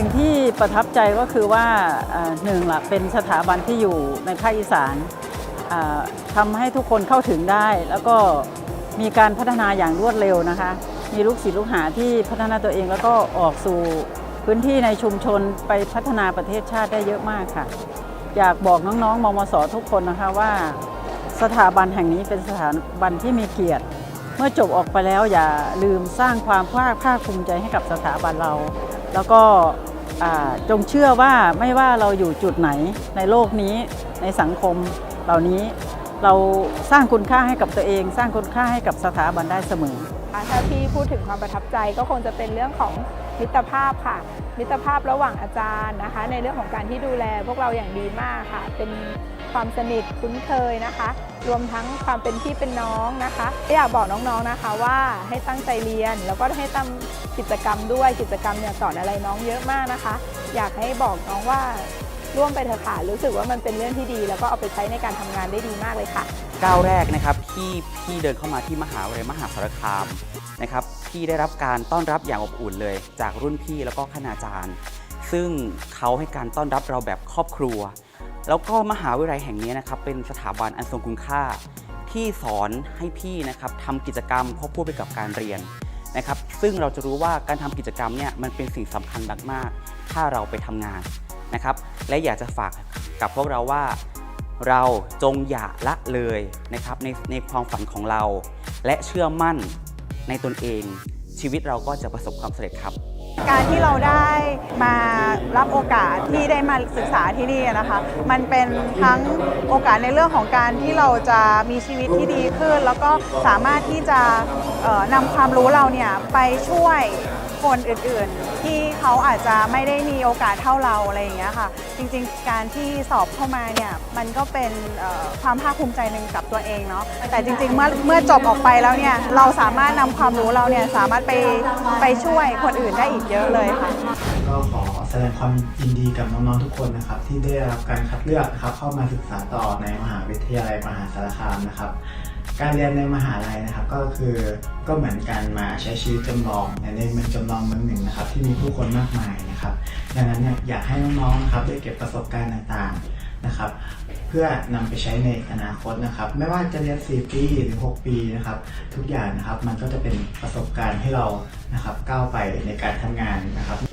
สิ่งที่ประทับใจก็คือว่าหนึ่งละเป็นสถาบันที่อยู่ในภาคอีสานอ่าทำให้ทุกคนเข้าถึงได้ แล้วก็มีการพัฒนาอย่างรวดเร็วนะคะ มีลูกศิษย์ลูกหาที่พัฒนาตัวเองแล้วก็ออกสู่พื้นที่ในชุมชนไปพัฒนาประเทศชาติได้เยอะมากค่ะ อยากบอกน้องๆมมสทุกคนนะคะว่า สถาบันแห่งนี้เป็นสถาบันที่มีเกียรติ เมื่อจบออกไปแล้วอย่าลืมสร้างความภาคภาคภูมิใจให้กับสถาบันเรา แล้วก็ จงเชื่อว่าไม่ว่าเราอยู่จุดไหนในโลกนี้ในสังคมเหล่านี้เราสร้างคุณค่าให้กับตัวเอง สร้างคุณค่าให้กับสถาบันได้เสมอถ้าพี่พูดถึงความประทับใจก็คงจะเป็นเรื่องของมิตรภาพค่ะ มิตรภาพระหว่างอาจารย์นะคะ ในเรื่องของการที่ดูแลพวกเราอย่างดีมากค่ะ เป็น ความสนิทคุ้นเคยนะคะ รวมทั้งความเป็นพี่เป็นน้องนะคะ อยากบอกน้องๆนะคะว่าให้ตั้งใจเรียน แล้วก็ให้ทำกิจกรรมด้วยกิจกรรมเนี่ยสอนอะไรน้องเยอะมากนะคะ อยากให้บอกน้องว่าร่วมไปเถอะค่ะรู้สึกว่ามันเป็นเรื่องที่ดี แล้วก็เอาไปใช้ในการทำงานได้ดีมากเลยค่ะ ก้าวแรกนะครับที่พี่เดินเข้ามาที่มหาวิทยาลัยมหาสารคามนะครับพี่ได้รับการต้อนรับอย่างอบอุ่นเลย จากรุ่นพี่แล้วก็คณาจารย์ ซึ่งเขาให้การต้อนรับเราแบบครอบครัว แล้วก็มหาวิทยาลัยแห่งนี้นะครับเป็นสถาบันอันทรงคุณค่า ที่สอนให้พี่นะครับทำกิจกรรมควบคู่ไปกับการเรียนนะครับซึ่งเราจะรู้ว่าการทำกิจกรรมเนี่ยมันเป็นสิ่งสำคัญมากๆ ถ้าเราไปทำงานนะครับ และอยากจะฝากกับพวกเราว่า เราจงอย่าละเลยนะครับในในความฝันของเรา และเชื่อมั่นในตนเอง ชีวิตเราก็จะประสบความสำเร็จครับ การที่เราได้มารับโอกาสที่ได้มาศึกษาที่นี่นะคะ มันเป็นทั้งโอกาสในเรื่องของการที่เราจะมีชีวิตที่ดีขึ้น แล้วก็สามารถที่จะนำความรู้เราเนี่ยไปช่วย คนอื่นๆ ที่เขาอาจจะไม่ได้มีโอกาสเท่าเราอะไรอย่างเงี้ยค่ะ จริงๆ การที่สอบเข้ามาเนี่ยมันก็เป็นความภาคภูมิใจหนึ่งกับตัวเองเนาะแต่จริงๆเมื่อเมื่อจบออกไปแล้วเนี่ยเราสามารถนำความรู้เราเนี่ยสามารถไปไปช่วยคนอื่นได้อีกเยอะเลยค่ะก็ขอแสดงความยินดีกับน้องๆทุกคนนะครับ ที่ได้รับการคัดเลือกนะครับเข้ามาศึกษาต่อในมหาวิทยาลัยมหาสารคามนะครับ การเรียนในมหาลัยนะครับก็คือก็เหมือนการมาใช้ชีวิตจำลองในเมืองจำลองเมืองหนึ่งนะครับ ที่มีผู้คนมากมายนะครับ ดังนั้นเนี่ยอยากให้น้องๆนะครับได้เก็บประสบการณ์ต่างๆนะครับ เพื่อนำไปใช้ในอนาคตนะครับ ไม่ว่าจะเรียน 4 ปีหรือ 6 ปีนะครับ ทุกอย่างนะครับมันก็จะเป็นประสบการณ์ให้เรานะครับก้าวไปในการทำงานนะครับ